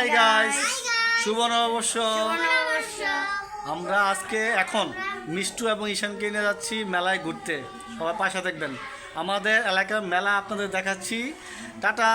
Hi guys শুভ নববর্ষ। অবশ্য আমরা আজকে এখন মিষ্টু এবং ঈশানকে নিয়ে যাচ্ছি মেলায় ঘুরতে। সবাই পাশে দেখবেন আমাদের এলাকার মেলা আপনাদের দেখাচ্ছি। টাটা!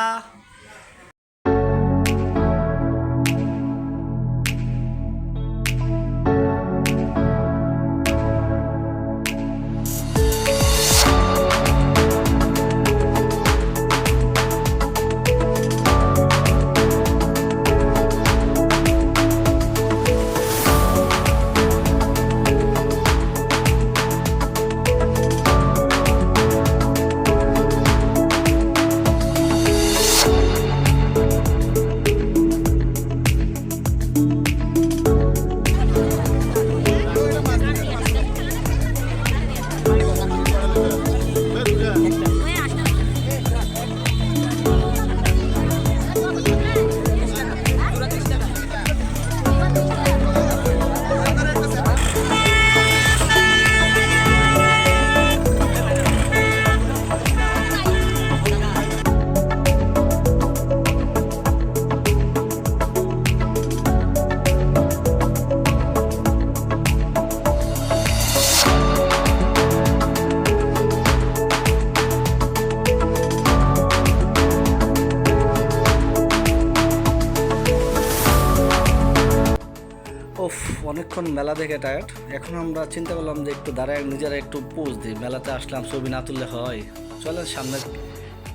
অনেকক্ষণ মেলা দেখে টায়ার্ড এখন আমরা চিন্তা করলাম যে একটু দাঁড়ায়, নিজেরা একটু পোজ দিই। মেলাতে আসলাম, ছবি না তুললে হয়। চলেন সামনে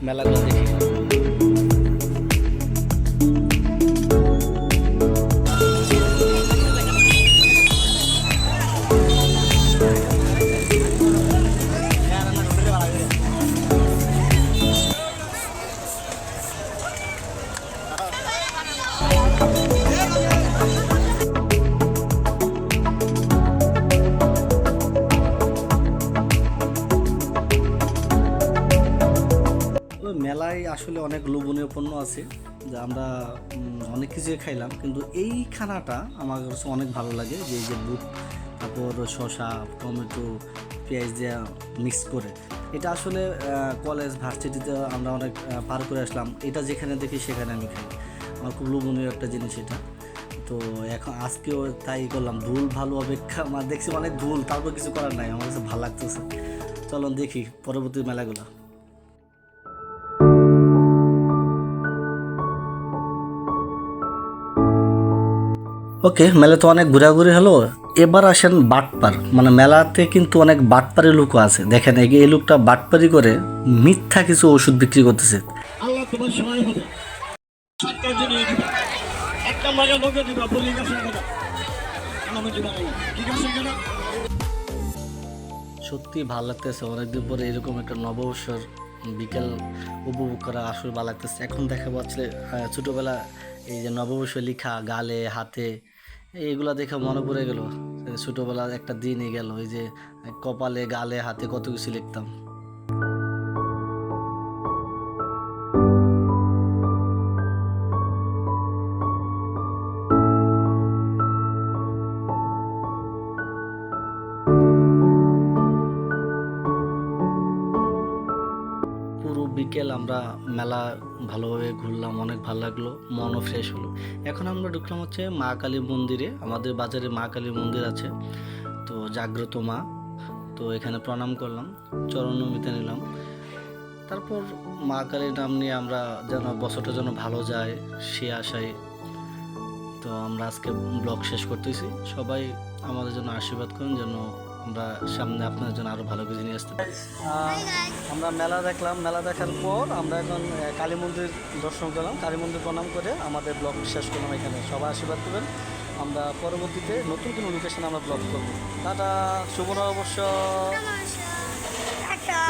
মেলাগুলো দেখি। মেলায় আসলে অনেক লোভনীয় পণ্য আছে যা আমরা অনেক কিছুই খাইলাম। কিন্তু এই খানাটা আমার কাছে অনেক ভালো লাগে যে এই যে বুট, তারপর শসা, টমেটো, পেঁয়াজ দিয়ে মিক্স করে। এটা আসলে কলেজ, ভার্সিটিতে আমরা অনেক পার করে আসলাম। এটা যেখানে দেখি সেখানে আমি খাই। আমার খুব লোভনীয় একটা জিনিস এটা। তো এখন আজকেও তাই করলাম। ধুল ভালো অপেক্ষা। মানে দেখছি অনেক ধুল তারপর কিছু করার নাই। আমার কাছে ভালো লাগতেছে। চলুন দেখি পরবর্তী মেলাগুলো। ওকে মেলা তো অনেক ঘোরাঘুরি হলো। এবার আসেন বাটপার। মানে মেলাতে কিন্তু অনেক বাটপারি লোকও আছে। দেখেন এই এই লোকটা বাটপারি করে মিথ্যা কিছু ওষুধ বিক্রি করতেছে। সত্যি ভালো লাগতেছে। অনেকদিন পরে এরকম একটা নববর্ষর বিকেল উপভোগ করা আসলে ভালো লাগতেছে। এখন দেখা পাচ্ছে আহ, ছোটবেলা এই যে নববর্ষ লেখা গালে, হাতে, এইগুলা দেখে মনে পড়ে গেল। ছোটোবেলার একটা দিনই গেল, এই যে কপালে, গালে, হাতে কত কিছু লিখতাম। বিকেল আমরা মেলা ভালোভাবে ঘুরলাম, অনেক ভালো লাগল, মনও ফ্রেশ হলো। এখন আমরা ঢুকলাম হচ্ছে মা কালী মন্দিরে, আমাদের বাজারে মা কালী মন্দির আছে। তো জাগ্রত মা, তো এখানে প্রণাম করলাম চরণ নমিতে নিলাম। তারপর মা কালীর নাম নিয়ে আমরা যেন বছরটা যেন ভালো যায়, সে আশায় তো আমরা আজকে ব্লগ শেষ করতেছি। সবাই আমাদের জন্য আশীর্বাদ করুন, যেন আমরা সামনে আপনার জন্য আরও ভালো কিছু নিয়ে আসতে পারি। আমরা মেলা দেখলাম মেলা দেখার পর আমরা এখন কালী মন্দির দর্শন করলাম। কালী মন্দির প্রণাম করে আমাদের ব্লগ শেষ করলাম এখানে। সবাই আশীর্বাদ দেবেন। আমরা পরবর্তীতে নতুন কোনো লোকেশনে আমরা ব্লগ করব। টাটা শুভ অবশ্য টাটা।